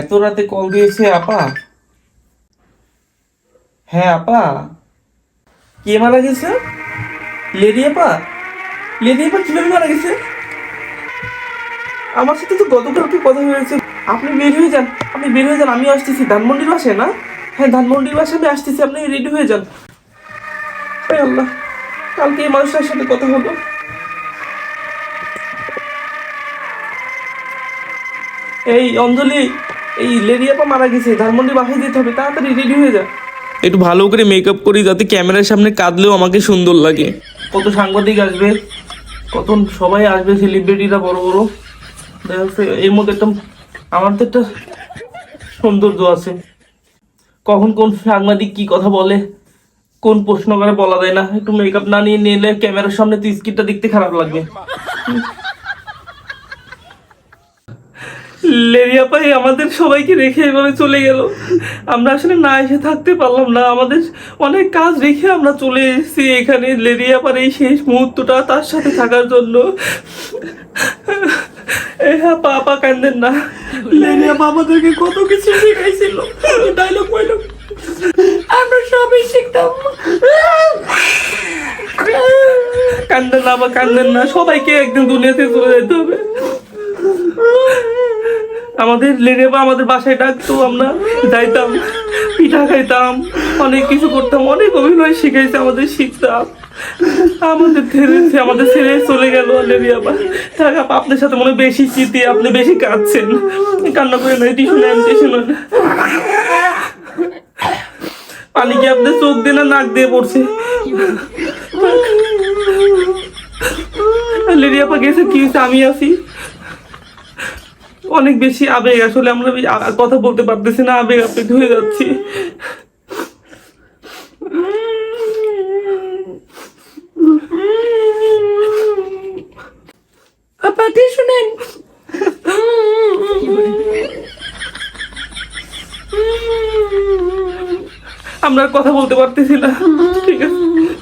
এত রাতে কল দিয়েছে আপা? হ্যাঁ আপা। কে মারা গেছে? লেডি আপা? লেডি আপা কীভাবে মারা গেছে? আমার সাথে তো গতকালকে কথা হয়েছে? আপনি বের হয়ে যান, আপনি বের হয়ে যান আমিও আসতেছি। ধানমন্ডির বাসায় না? হ্যাঁ ধানমন্ডির বাসায় আমি আসতেছি, আপনি রেডি হয়ে যান। হায় আল্লাহ, কালকে এই মানুষটার সাথে কথা হলো এই অঞ্জলি এই লেরিয়াপা মারা গেছে ধানমন্ডি বাসায় যেতে হবে তাড়াতাড়ি রেডি হয়ে যা। একটু ভালো করে মেকআপ করি যাতে ক্যামেরার সামনে কাঁদলেও আমাকে সুন্দর লাগে। কত সাংবাদিক আসবে কত সবাই আসবে সেলিব্রিটিরা বড় বড়। দেখা যাচ্ছে এর মধ্যে একটা আমার তো একটা সৌন্দর্য আছে। কখন কোন সাংবাদিক কি কথা বলে কোন প্রশ্ন করে বলা যায় না। একটু মেকআপ না নিয়ে নিলে ক্যামেরার সামনে তো স্কিনটা দেখতে খারাপ লাগবে। লেরিয়া পাই আমাদের সবাইকে রেখে এভাবে চলে গেল। আমরা আসলে না এসে থাকতে পারলাম না। আমাদের অনেক কাজ রেখে আমরা চলে এসেছি এখানে। লেরিয়া পার এই শেষ মুহূর্তটা তার সাথে থাকার জন্য। হ্যাঁ পাপা কান্দেন না। লেরিয়া আমাদেরকে কত কিছু শিখাইছিল। ডায়লগ ডায়লগ আমরা সবই শিখতাম। কান্দেন না বা কান্দেন না। সবাইকে একদিন দুনিয়াতে চলে যেতে হবে। আমাদের লেরেবা আমাদের বাসায় ডাকতো আমরা যাইতাম পিঠা খাইতাম অনেক কিছু করতাম অনেক অভিনয় শিখাইছে আমাদের শিখতাম আমাদের ছেড়েছে আমাদের ছেড়ে চলে গেল লেরিয়া বা থাক আপনার সাথে মনে বেশি স্মৃতি আপনি বেশি কাঁদছেন। কান্না করে নাই টিসু নেন টিসু পানি কি আপনার চোখ দিয়ে না নাক দিয়ে পড়ছে? লেরিয়া পা গেছে কি আমি আছি। অনেক বেশি আবেগ আসলে আমরা কথা বলতে পারতেছি না আবেগ আবেগ হয়ে যাচ্ছি। শুনেন। আমরা কথা বলতে পারতেছি না ঠিক আছে?